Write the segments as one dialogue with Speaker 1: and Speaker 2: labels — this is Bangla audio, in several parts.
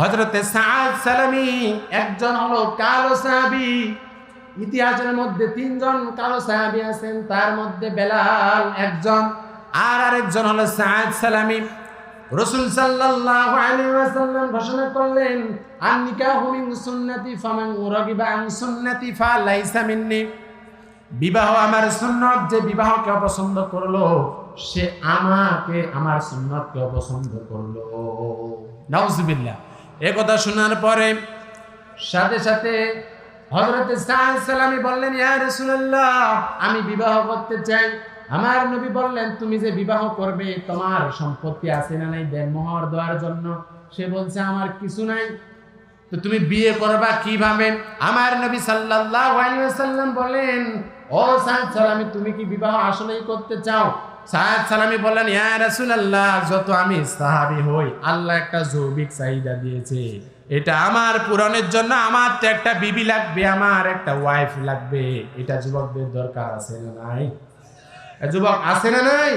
Speaker 1: হজরতে সাদ সালামি একজন হলো কালো সাহাবি। ইতিহাসের মধ্যে তিনজন কালো সাহাবি আছেন, তার মধ্যে বেলাল একজন। আর আরেকজন হলো সাদ সালামি। রসুল সাল্লাল্লাহু আলাইহি ওয়াসাল্লাম ঘোষণা করলেন আন নিকাহু মিন সুন্নতি ফামান রাগিবা আন সুন্নতি ফালাইসা মিন্নি। বিবাহ আমার সুন্নত, যে বিবাহকে অপছন্দ করল, সে আমাকে আমার সুন্নতকে অপছন্দ করল। নাউজুবিল্লাহ। এ কথা শোনার পরে সাথে সাথে হযরত সালামি বললেন, ইয়া রাসূলুল্লাহ, আমি বিবাহ করতে চাই। আমার নবী বললেন, তুমি যে বিবাহ করবে, তোমার সম্পত্তি আছে না নাই দেন মোহর দেওয়ার জন্য? সে বলছে, আমার কিছু নাই। তো তুমি বিয়ে করবা কীভাবে? আমার নবী ওয়াসাল্লাম বলেন, ও সালামি, তুমি কি বিবাহ আসলেই করতে চাও? সাদ সালামি বললেন, ইয়া রাসূলুল্লাহ, যত আমি সাহাবী হই, আল্লাহ একটা জৈবিক চাহিদা দিয়েছে। এটা আমার পূরণের জন্য আমার তো একটা বিবি লাগবে, আমার একটা ওয়াইফ লাগবে। এটা যুবকদের দরকার আছে না নাই? যুবক, আছে না নাই?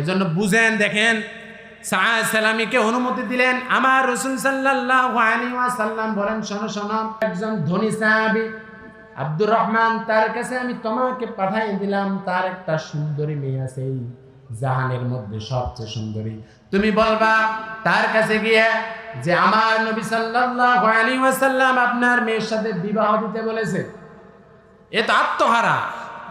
Speaker 1: এজন্য বুঝেন, দেখেন সাহায় সালামীকে অনুমতি দিলেন। আমার রসুল সাল্লাল্লাহু আলাইহি ওয়াসাল্লাম বলেন, শোনো শোনো, একজন ধনী সাহাবী আব্দুর রহমান, তার কাছে আমি তোমাকে পাঠাই দিলাম, তার একটা সুন্দরী মেয়ে আছে এই জাহানের মধ্যে সবচেয়ে সুন্দরী। তুমি বলবা, তার কাছে গিয়ে যে আমার নবী সাল্লাল্লাহু আলাইহি ওয়াসাল্লাম আপনার মেয়ের সাথে বিবাহ দিতে বলেছে। এ তো আত্মহারা।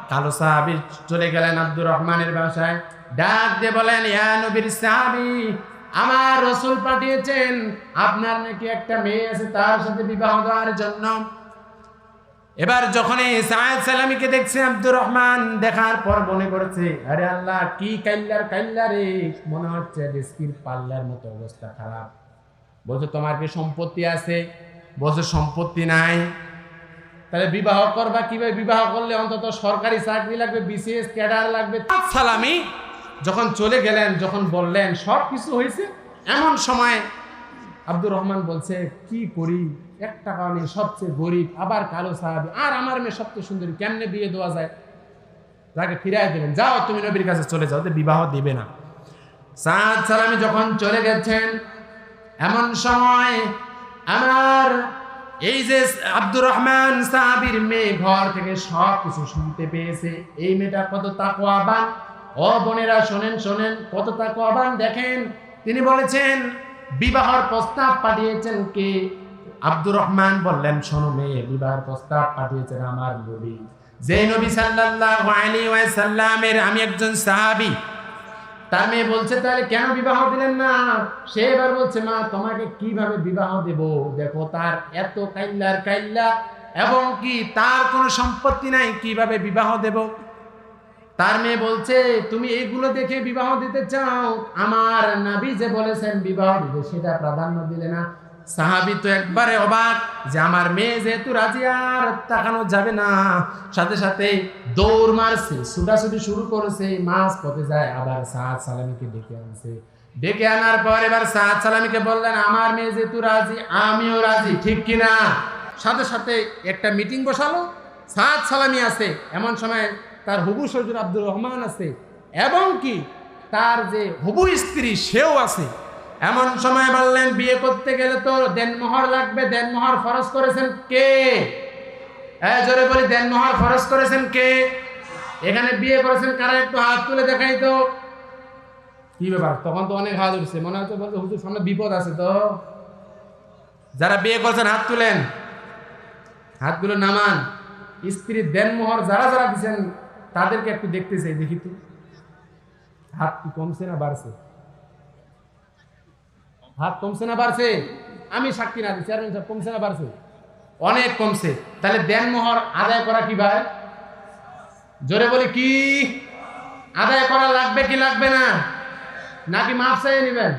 Speaker 1: কালো সাহাবি চলে গেলেন আব্দুর রহমানের বাসায়। ডাক দিয়ে বলেন, ইয়া নবীর সাহাবি, আমার রসুল পাঠিয়েছেন, আপনার নাকি একটা মেয়ে আছে তার সাথে বিবাহ দেওয়ার জন্য? এবার যখন সায়েদ সালামিকে দেখছে আব্দুর রহমান, দেখার পর মনে করছে, আরে আল্লাহ, কি কাইল্লার কাইল্লা রে? মনে হচ্ছে ডেস্কির পাল্লার মতো অবস্থা খারাপ। বলছো, তোমার কি সম্পত্তি আছে? বলছো, সম্পত্তি নাই। তাহলে বিবাহ করবা কীভাবে? বিবাহ করলে অন্তত সরকারি চাকরি লাগবে, বিসিএস ক্যাডার লাগবে। সালামি যখন চলে গেলেন, যখন বললেন সব কিছু হয়েছে এমন সময় আব্দুর রহমান বলছে, কি করি? এক টাকা নেই, সবচেয়ে গরিব, আবার কালো সাহাবি। আর আমার মেয়ে সবচেয়ে সুন্দরী, কেমনে বিয়ে দেওয়া যায়? তাকে ফিরাই দেবেন যাও, তুমি নবীর কাছে চলে যাও বিবাহ দিবে না। সাদ সালামি যখন চলে গেছেন, এমন সময় আমার এই যে আব্দুর রহমান সাহাবির মেয়ে ঘর থেকে সব কিছু শুনতে পেয়েছে। এই মেয়েটা কত তাকো তাকওয়াবান? ও বোনেরা শোনেন শোনেন, কত তাকো তাকওয়াবান দেখেন। তিনি বলেছেন বিবাহর প্রস্তাব পাঠিয়েছেন কে? আব্দুর রহমান বললেন, শোনো মেয়ে, বিবাহের প্রস্তাব পাঠিয়েছেন আমার নবী। যে নবী সাল্লাল্লাহু আলাইহি ওয়াসাল্লামের আমি একজন সাহাবী, তার মেয়ে বলছে, তাহলে কেন বিবাহ দিলেন না? সে এবার বলছে, মা, তোমাকে কীভাবে বিবাহ দেব? দেখো, তার এত কাইল্লার কাইল্লা, এবং কি তার কোনো সম্পত্তি নাই, কীভাবে বিবাহ দেব? তার মেয়ে বলছে, তুমি এইগুলো দেখে বিবাহ দিতে চাও? আমার নাবি যে বলেছেন, বিবাহ দিতে, সেটা প্রাধান্য দিলে না। সাহাবি তো একবারে অবাক যে আমার মেয়ে যেহেতু রাজি আর তাকানো যাবে না। সাথে সাথে দৌড় মারছে, ছুটাছুটি শুরু করেছে, মাছ পথে যায়, আবার সাদ সালামিকে ডেকে আনছে। ডেকে আনার পর এবার সাদ সালামিকে বললেন, আমার মেয়ে যেহেতু রাজি, আমিও রাজি, ঠিক কিনা সাথে সাথে একটা মিটিং বসালো। সাদ সালামি আছে, এমন সময় তার হবু সজুর আব্দুর রহমান আছে, এবং কি তার যে হবু স্ত্রী সেও আছে। এমন সময় বললেন, বিয়ে করতে গেলে তো দেনমোহর লাগবে, দেনমোহর ফরজ করেছেন কে? জোরে বলি, দেনমোহর ফরজ করেছেন কে? এখানে বিয়ে করেছেন কারা? একটু হাত তুলে দেখাই তো। কি ব্যাপার? তখন তো অনেক হাত উঠছে মনে হচ্ছে বলতে হুজুর, সামনে বিপদ আছে তো। যারা বিয়ে করেছেন, হাত তুলেন। হাতগুলো নামান। স্ত্রীর দেনমোহর যারা যারা দিচ্ছেন তাদেরকে একটু দেখতে চাই দেখি তো। হাত কি কমছে না বাড়ছে? হাত কমছে না বাড়ছে? আমি সাক্ষী না চেয়ারম্যান সাহেব, কমছে না বাড়ছে? অনেক কমছে। তাহলে দেনমোহর আদায় করা কি ভাই? জোরে বলি কি? আদায় করা লাগবে কি লাগবে না? নাকি মাপ চাইয়ে নেবেন?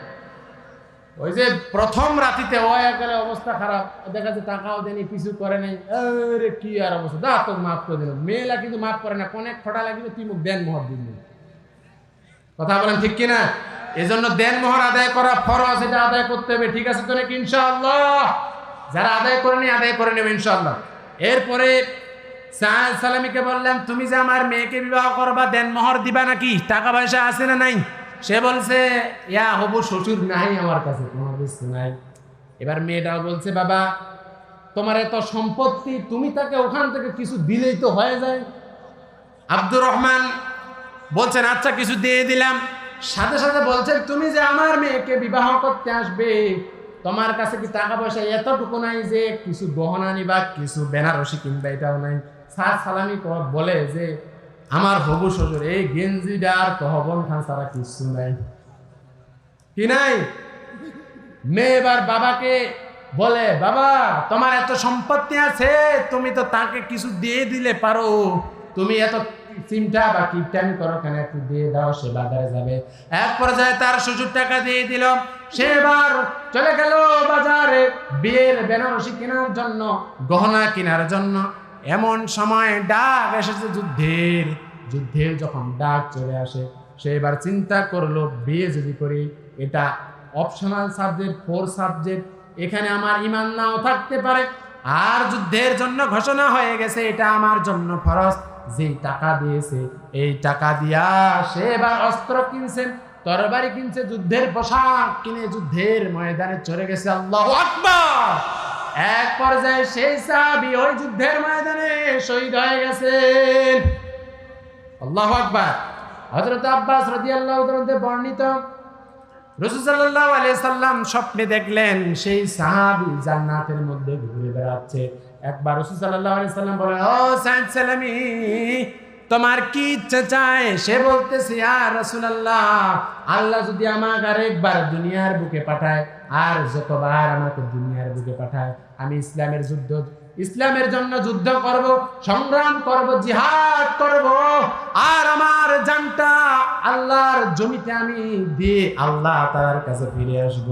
Speaker 1: ওই যে প্রথম রাতিতে ও একালে অবস্থা খারাপ। দেখা যাচ্ছে টাকাও দেনি কিছু করে নাই। আরে কি আর অবস্থা? দা, তোকে মাফ করে দিল মেয়েলা কিন্তু মাফ করে না অনেক খটা লাগবে, তুই মুখ দেন মোহর দিন কথা বলেন ঠিক কিনা? এজন্য দেন মোহর আদায় করা ফরজ, এটা আদায় করতে হবে। ঠিক আছে তো নাকি? ইনশাআল্লাহ। যারা আদায় করেনি আদায় করে নেবে ইনশাআল্লাহ। এরপরে সাহাল সালামিকে বললাম, তুমি যে আমার মেয়েকে বিবাহ করবা, দেন মোহর দিবা নাকি? টাকা পয়সা আছে না নাই? সে বলছে, ইয়া হবু, শ্বশুর নাই আমার কাছে তোমার কিছু নাই। এবার মেয়েটাও বলছে, বাবা, তোমার এত সম্পত্তি, তুমি তাকে ওখান থেকে কিছু দিলেই তো হয়ে যায়। আব্দুর রহমান বলছেন আচ্ছা কিছু দিয়ে দিলাম। সাথে সাথে বলছেন, তুমি যে আমার মেয়েকে বিবাহ করতে আসবে, তোমার কাছে কি টাকা পয়সা এতটুকু নাই যে কিছু গহনা নিবা, কিছু বেনারসি কিনবা, এটাও নাই? সার সালামি বলে যে আমার হবু শ্বশুর এই গেঞ্জিটা আর তহবন খান ছাড়া কিছু নাই। কি নাই? মেয়ে এবার বাবাকে বলে, বাবা, তোমার এত সম্পত্তি আছে, তুমি তো তাকে কিছু দিয়ে দিলে পারো। তুমি এত চিন্তা বা কিপটামি করো কেন, একটু দিয়ে দাও, সে বাজারে যাবে। এক পর্যায়ে তার শ্বশুর টাকা দিয়ে দিল। সে এবার চলে গেল বাজারে, বিয়ের বেনারসি কেনার জন্য, গহনা কেনার জন্য। এমন সময় ডাক এসেছে যুদ্ধের। যুদ্ধের যখন ডাক চলে আসে, সে এবার চিন্তা করল বিয়ে যদি করি, এটা অপশনাল সাবজেক্ট ফোর সাবজেক্ট এখানে আমার ইমান নাও থাকতে পারে। আর যুদ্ধের জন্য ঘোষণা হয়ে গেছে, এটা আমার জন্য ফরজ। যেই টাকা দিয়েছে, এই টাকা দিয়া সে এবার অস্ত্র কিনছেন তরবারি কিনছে, যুদ্ধের পোশাক কিনে যুদ্ধের ময়দানে চলে গেছে। আল্লাহ আকবার! এক পর্যায়ে সেই সাহাবী ওই যুদ্ধের ময়দানে শহীদ হয়ে গেছেন। আল্লাহ আকবার। হযরত আব্বাস রাদিয়াল্লাহু তাআলা বর্ণিত। রসুল সাল্লাল্লাহু আলাইহি সাল্লাম স্বপ্নে দেখলেন সেই সাহাবি জান্নাতের মধ্যে ঘুরে বেড়াচ্ছে। একবার রসুল সাল্লাল্লাহু আলাইহি সাল্লাম বলেন ও সাইদ সালামি, তোমার কি ইচ্ছা চায়? সে বলতেছে আর রাসূলুল্লাহ, আল্লাহ যদি আমাকে আরেকবার দুনিয়ার বুকে পাঠায়, আর যতবার আমাকে দুনিয়ার বুকে পাঠায় আমি ইসলামের যুদ্ধ, ইসলামের জন্য যুদ্ধ করব, সংগ্রাম করব, জিহাদ করব। আর আমার জানটা আল্লাহর জমিতে আমি দিয়ে আল্লাহ তার কাছে ফিরে আসব।